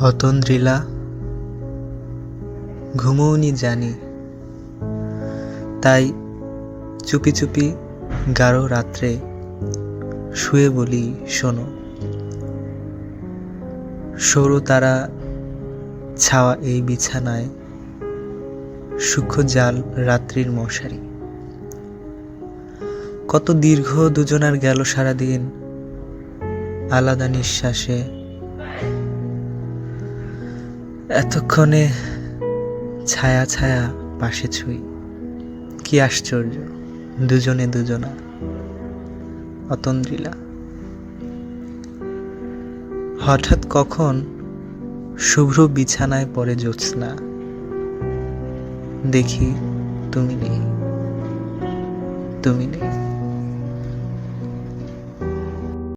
হতন্দ্রিলা, ঘুমোওনি জানি। তাই চুপি চুপি গাঢ় রাত্রে শুয়ে বলি, শোনো। সরু তারা ছাওয়া এই বিছানায় সূক্ষ্ম জাল রাত্রির মশারি। কত দীর্ঘ দুজনার গেল সারাদিন, আলাদা নিঃশ্বাসে এতক্ষণে ছায়া ছায়া পাশে ছুঁই। কি আশ্চর্য, দুজনে দুজনা, অতন্দ্রিলা। হঠাৎ কখন শুভ্র বিছানায় পড়ে জ্যোৎস্না। দেখি তুমি নেই তুমি নেই।